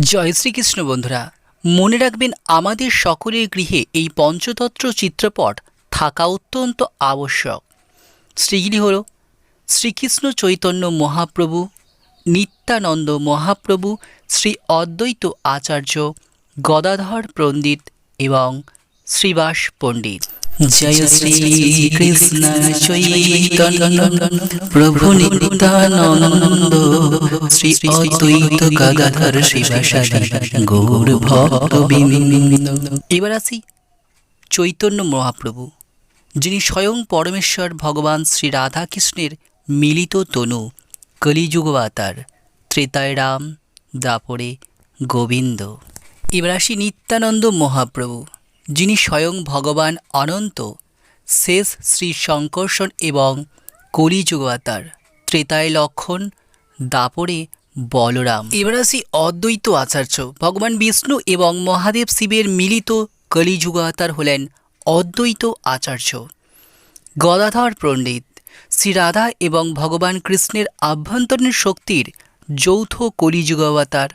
জয় শ্রীকৃষ্ণ বন্ধুরা, মনে রাখবেন আমাদের সকলের গৃহে এই পঞ্চতত্র চিত্রপট থাকা অত্যন্ত আবশ্যক। শ্রীগিরি হল শ্রীকৃষ্ণ চৈতন্য মহাপ্রভু, নিত্যানন্দ মহাপ্রভু, শ্রী অদ্বৈত আচার্য, গদাধর পণ্ডিত এবং শ্রীবাস পণ্ডিত। জয় শ্রী কৃষ্ণ চৈতন্য প্রভু নিত্যানন্দ শ্রী অদ্বৈত গদাধর গৌর ভক্তবৃন্দ। এবার আসি চৈতন্য মহাপ্রভু, যিনি স্বয়ং পরমেশ্বর ভগবান শ্রী রাধাকৃষ্ণের মিলিত তনু, কলিযুগবাতার ত্রেতায় রাম দাপরে গোবিন্দ। এবার আসি নিত্যানন্দ মহাপ্রভু, যিনি স্বয়ং ভগবান অনন্ত, শেষ শ্রী শঙ্কর্ষণ এবং কলিযুগবাতার, ত্রেতায় লক্ষণ দাপরে বলরাম। এবার আসি অদ্বৈত আচার্য। ভগবান বিষ্ণু এবং মহাদেব শিবের মিলিত কলিযুগাতার হলেন অদ্বৈত আচার্য। গদাধর পণ্ডিত শ্রী রাধা এবং ভগবান কৃষ্ণের আভ্যন্তরীণ শক্তির যৌথ কলিযুগাবতার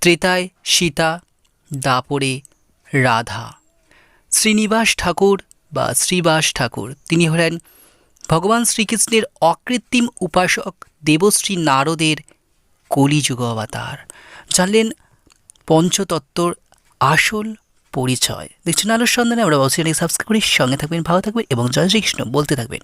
ত্রেতায় সীতা, দাপরে রাধা। শ্রীনিবাস ঠাকুর বা শ্রীবাস ঠাকুর, তিনি হলেন ভগবান শ্রীকৃষ্ণের অকৃত্রিম উপাসক দেবশ্রী নারদের কলিযুগ অবতার। জানলেন পঞ্চতত্ত্বর আসল পরিচয়। দেখছেন আলোর সন্ধানে আমরা অবশ্যই সাবস্ক্রাইব করি, সঙ্গে থাকবেন, ভালো থাকবেন এবং জয় শ্রীকৃষ্ণ। বলতে থাকবেন।